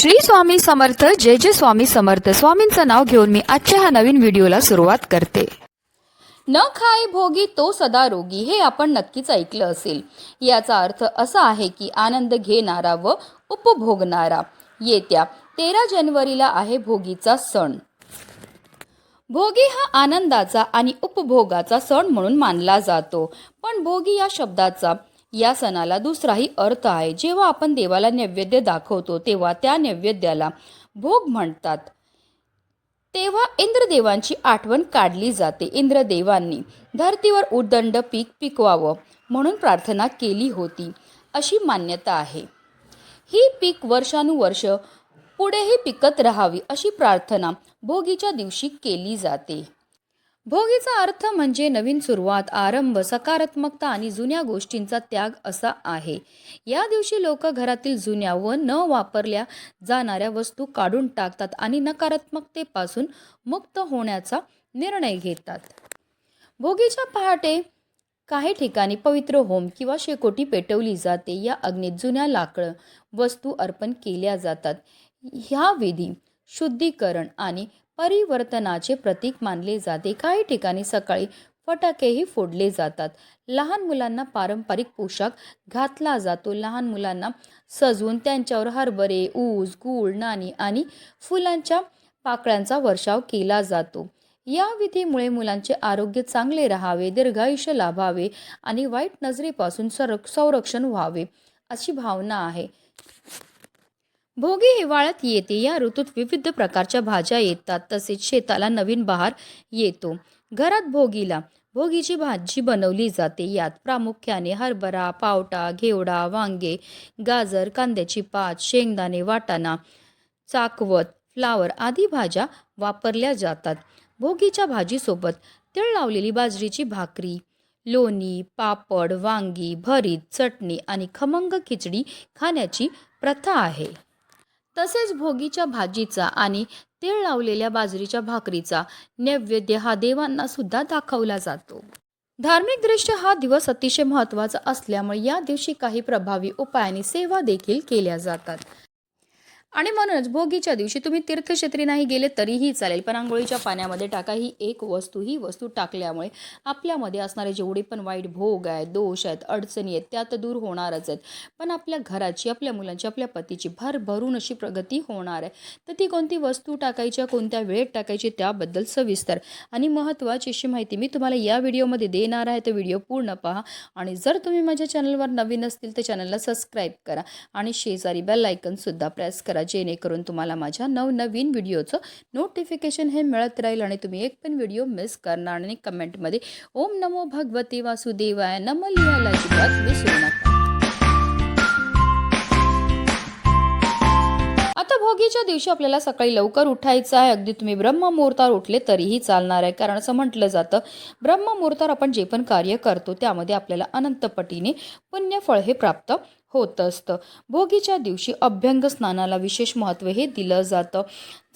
श्री स्वामी समर्थ जय जय स्वामी समर्थ. स्वामींचं नाव घेऊन मी आजच्या ह्या नवीन व्हिडिओला सुरुवात करते. न खाई भोगी तो सदा रोगी हे आपण नक्कीच ऐकलं असेल. याचा अर्थ असा आहे की आनंद घेणारा व उपभोगणारा. येत्या तेरा जानेवारीला आहे भोगीचा सण. भोगी हा आनंदाचा आणि उपभोगाचा सण म्हणून मानला जातो. पण भोगी या शब्दाचा या सणाला दुसराही अर्थ आहे. जेव्हा आपण देवाला नैवेद्य दाखवतो तेव्हा त्या नैवेद्याला भोग म्हणतात. तेव्हा इंद्रदेवांची आठवण काढली जाते. इंद्रदेवांनी धरतीवर उदंड पीक पिकवावं म्हणून प्रार्थना केली होती. अशी मान्यता आहे. ही पीक वर्षानुवर्ष पुढेही पिकत राहावी अशी प्रार्थना भोगीच्या दिवशी केली जाते. भोगीचा अर्थ म्हणजे नवीन सुरुवात आरंभ सकारात्मकता आणि जुन्या गोष्टींचा त्याग असा आहे. या दिवशी लोक घरातील जुन्या व न वापरल्या जाणाऱ्या वस्तू काढून टाकतात आणि नकारात्मकतेपासून मुक्त होण्याचा निर्णय घेतात. भोगीच्या पहाटे काही ठिकाणी पवित्र होम किंवा शेकोटी पेटवली जाते. या अग्नीत जुन्या लाकडं वस्तू अर्पण केल्या जातात. ह्या विधी शुद्धीकरण आणि परिवर्तनाचे प्रतीक मानले जाते. काही ठिकाणी सकाळी फटाकेही फोडले जातात. लहान मुलांना पारंपरिक पोशाख घातला जातो. लहान मुलांना सजवून त्यांच्यावर हरभरे ऊस गूळ नाणी आणि फुलांच्या पाकळ्यांचा वर्षाव केला जातो. या विधीमुळे मुलांचे आरोग्य चांगले राहावे दीर्घायुष्य लाभावे आणि वाईट नजरेपासून संरक्षण व्हावे अशी भावना आहे. भोगी हिवाळ्यात येते. या ऋतूत विविध प्रकारच्या भाज्या येतात. तसेच शेताला नवीन बहार येतो. घरात भोगीला भोगीची भाजी बनवली जाते. यात प्रामुख्याने हरभरा पावटा घेवडा वांगे गाजर कांद्याची पात शेंगदाणे वाटाणा चाकवत फ्लावर आदी भाज्या वापरल्या जातात. भोगीच्या भाजीसोबत तिळ लावलेली बाजरीची भाकरी लोणी पापड वांगी भरीत चटणी आणि खमंग खिचडी खाण्याची प्रथा आहे. तसेच भोगीच्या भाजीचा आणि तीळ लावलेल्या बाजरीच्या भाकरीचा नैवेद्य हा देवांना सुद्धा दाखवला जातो. धार्मिकदृष्ट्या हा दिवस अतिशय महत्त्वाचा असल्यामुळे या दिवशी काही प्रभावी उपायाने सेवा देखील केल्या जातात. आणि म्हणूनच भोगीच्या दिवशी तुम्ही तीर्थक्षेत्री नाही गेले तरीही चालेल पण आंघोळीच्या पाण्यामध्ये टाका. ही एक वस्तू ही वस्तू टाकल्यामुळे आपल्यामध्ये असणारे जेवढे पण वाईट भोग आहेत दोष आहेत अडचणी आहेत त्या तर दूर होणारच आहेत. पण आपल्या घराची आपल्या मुलांची आपल्या पतीची भरभरून अशी प्रगती होणार आहे. तर ती कोणती वस्तू टाकायच्या कोणत्या वेळेत टाकायची त्याबद्दल सविस्तर आणि महत्त्वाची अशी माहिती मी तुम्हाला या व्हिडिओमध्ये देणार आहे. तर व्हिडिओ पूर्ण पहा आणि जर तुम्ही माझ्या चॅनलवर नवीन असतील तर चॅनलला सबस्क्राईब करा आणि शेजारी बेल आयकनसुद्धा प्रेस करा. जेणेकरून तुम्हाला माझ्या नवनवीन व्हिडिओचं नोटिफिकेशन हे मिळत राहील आणि तुम्ही एक पण व्हिडिओ मिस करणार आणि कमेंटमध्ये ओम नमो भगवते वासुदेवाय नम लिहायला अजिबात विसरू नका. आता भोगीच्या दिवशी आपल्याला सकाळी लवकर उठायचं आहे. अगदी तुम्ही ब्रह्ममुहूर्तावर उठले तरीही चालणार आहे. कारण असं म्हटलं जातं ब्रह्ममुहूर्तावर आपण जे पण कार्य करतो त्यामध्ये आपल्याला अनंतपटीने पुण्यफळ हे प्राप्त होत असतं. भोगीच्या दिवशी अभ्यंग स्नानाला विशेष महत्त्व हे दिलं जातं.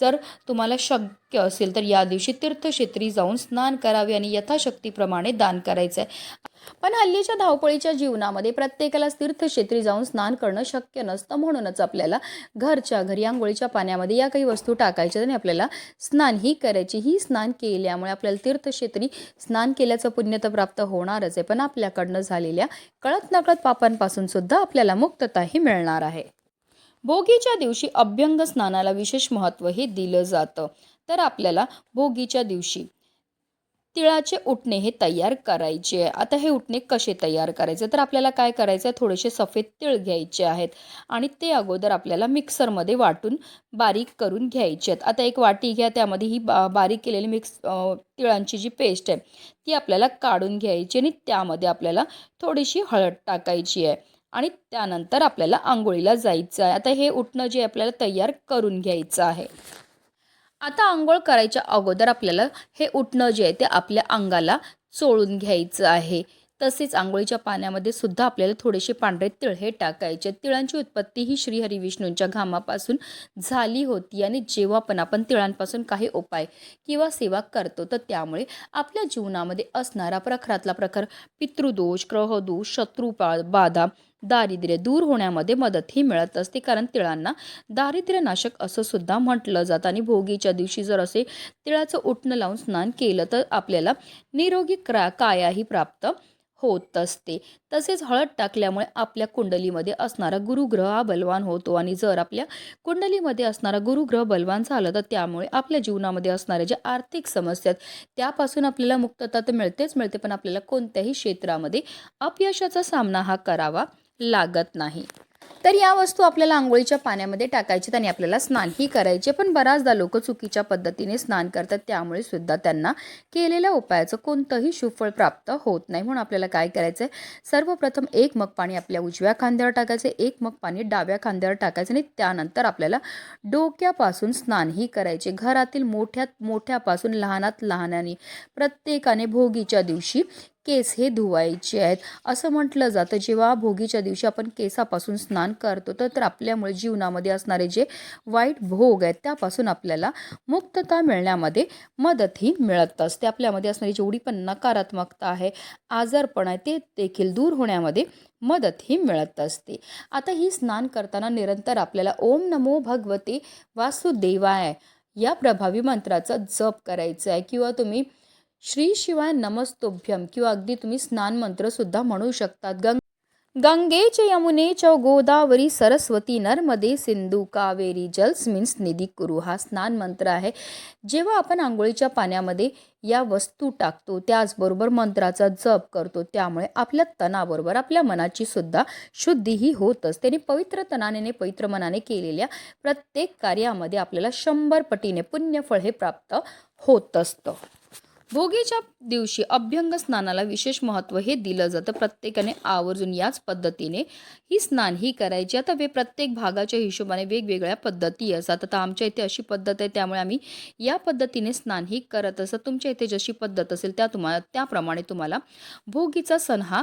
जर तुम्हाला शक्य असेल तर या दिवशी तीर्थक्षेत्री जाऊन स्नान करावे आणि यथाशक्तीप्रमाणे दान करायचं आहे. पण हल्लीच्या धावपळीच्या जीवनामध्ये प्रत्येकाला तीर्थक्षेत्री जाऊन स्नान करणं शक्य नसतं म्हणूनच आपल्याला घरच्या घरी आंघोळीच्या पाण्यामध्ये या काही वस्तू टाकायच्या आणि आपल्याला स्नान ही करायची. ही स्नान केल्यामुळे आपल्याला तीर्थक्षेत्री स्नान केल्याचं पुण्य तर प्राप्त होणारच आहे. पण आपल्याकडनं झालेल्या कळत नकळत पापांपासून सुद्धा आपल्याला मुक्तताही मिळणार आहे. भोगीच्या दिवशी अभ्यंग स्नानाला विशेष महत्त्व हे दिलं जातं. तर आपल्याला भोगीच्या दिवशी तिळाचे उठणे हे तयार करायचे आहे. आता हे उठणे कसे तयार करायचे? तर आपल्याला काय करायचं आहे थोडेसे सफेद तिळ घ्यायचे आहेत आणि ते अगोदर आपल्याला मिक्सरमध्ये वाटून बारीक करून घ्यायचे आहेत. आता एक वाटी घ्या त्यामध्ये ही बा बारीक केलेली मिक्स तिळांची जी पेस्ट आहे ती आपल्याला काढून घ्यायची आणि त्यामध्ये आपल्याला थोडीशी हळद टाकायची आहे. आणि त्यानंतर आपल्याला आंघोळीला जायचं आहे आता हे उठणं जे आपल्याला तयार करून घ्यायचं आहे. आता आंघोळ करायच्या अगोदर आपल्याला हे उठणं जे आहे ते आपल्या अंगाला चोळून घ्यायचं आहे. तसेच आंघोळीच्या पाण्यामध्ये सुद्धा आपल्याला थोडेसे पांढरे तिळ हे टाकायचे. तिळांची उत्पत्ती ही श्रीहरी विष्णूंच्या घामापासून झाली होती आणि जेव्हा पण आपण तिळांपासून काही उपाय किंवा सेवा करतो तर त्यामुळे आपल्या जीवनामध्ये असणारा प्रखरातला प्रखर पितृदोष ग्रहदोष शत्रुपा बाधा दारिद्र्य दूर होण्यामध्ये मदतही मिळत असते. कारण तिळांना दारिद्र्यनाशक असं सुद्धा म्हटलं जातं. आणि भोगीच्या दिवशी जर असे तिळाचं उठणं लावून स्नान केलं तर आपल्याला निरोगी क्रा कायाही प्राप्त होत असते. तसेच हळद टाकल्यामुळे आपल्या कुंडलीमध्ये असणारा गुरुग्रह हा बलवान होतो. आणि जर आपल्या कुंडलीमध्ये असणारा गुरुग्रह बलवान झालं तर त्यामुळे आपल्या जीवनामध्ये असणाऱ्या ज्या आर्थिक समस्या आहेत त्यापासून आपल्याला मुक्तता तर मिळतेच मिळते. पण आपल्याला कोणत्याही क्षेत्रामध्ये अपयशाचा सामना हा करावा लागत नाही. तर या वस्तू आपल्याला आंघोळीच्या पाण्यामध्ये टाकायच्यात आणि आपल्याला स्नानही करायचे. पण बऱ्याचदा लोक चुकीच्या पद्धतीने स्नान करतात त्यामुळे सुद्धा त्यांना केलेल्या उपायाचं कोणतंही सुफळ प्राप्त होत नाही. म्हणून आपल्याला काय करायचं आहे सर्वप्रथम एक मग पाणी आपल्या उजव्या खांद्यावर टाकायचं एक मग पाणी डाव्या खांद्यावर टाकायचं आणि त्यानंतर आपल्याला डोक्यापासून स्नानही करायचे. घरातील मोठ्यात मोठ्यापासून लहानात लहानाने प्रत्येकाने भोगीच्या दिवशी केस हे धुवायचे आहेत. असं म्हटलं जातं. जेव्हा भोगीच्या दिवशी आपण केसापासून स्नान करतो तर तर आपल्यामुळे जीवनामध्ये असणारे जे वाईट भोग आहेत त्यापासून आपल्याला मुक्तता मिळण्यामध्ये मदतही मिळत असते. आपल्यामध्ये असणारी जेवढी पण नकारात्मकता आहे आजारपण आहे ते देखील दूर होण्यामध्ये मदतही मिळत असते. आता ही स्नान करताना निरंतर आपल्याला ओम नमो भगवते वासुदेवाय या प्रभावी मंत्राचा जप करायचा आहे किंवा तुम्ही श्री शिवाय नमस्तोभ्यम किंवा अगदी तुम्ही स्नान मंत्र सुद्धा म्हणू शकतात. गंग गंगेचे यमुने च गोदावरी सरस्वती नर्मदे सिंधू कावेरी जल्स मीन्स निधी कुरु हा स्नान मंत्र आहे. जेव्हा आपण आंघोळीच्या पाण्यामध्ये या वस्तू टाकतो त्याचबरोबर मंत्राचा जप करतो त्यामुळे आपल्या तणाबरोबर आपल्या मनाची सुद्धा शुद्धीही होत असते आणि पवित्र तणाने पवित्र मनाने केलेल्या प्रत्येक कार्यामध्ये आपल्याला शंभर पटीने पुण्यफळ हे प्राप्त होत असतं. भोगीच्या दिवशी अभ्यंग स्नानाला विशेष महत्त्व हे दिलं जातं. प्रत्येकाने आवर्जून याच पद्धतीने ही स्नान ही करायची. आता वे प्रत्येक भागाच्या हिशोबाने वेगवेगळ्या पद्धती असतात. आता आमच्या इथे अशी पद्धत आहे त्यामुळे आम्ही या पद्धतीने स्नान ही करत असत. तुमच्या इथे जशी पद्धत असेल त्या तुम्हाला त्याप्रमाणे तुम्हाला भोगीचा सण हा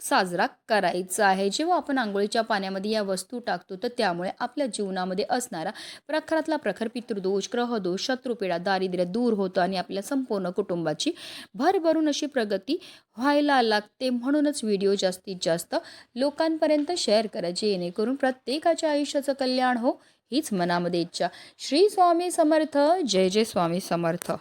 साजरा करायचा आहे. जेव्हा आपण आंघोळीच्या पाण्यामध्ये या वस्तू टाकतो तर त्यामुळे आपल्या जीवनामध्ये असणारा प्रखरातला प्रखर पितृदोष ग्रहदोष शत्रुपीडा दारिद्र्य दूर होतं आणि आपल्या संपूर्ण कुटुंबाची भरभरून अशी प्रगती व्हायला लागते. म्हणूनच व्हिडिओ जास्तीत जास्त लोकांपर्यंत शेअर करा जेणेकरून प्रत्येकाच्या आयुष्याचं कल्याण हो हीच मनामध्ये इच्छा. श्री स्वामी समर्थ. जय जय स्वामी समर्थ.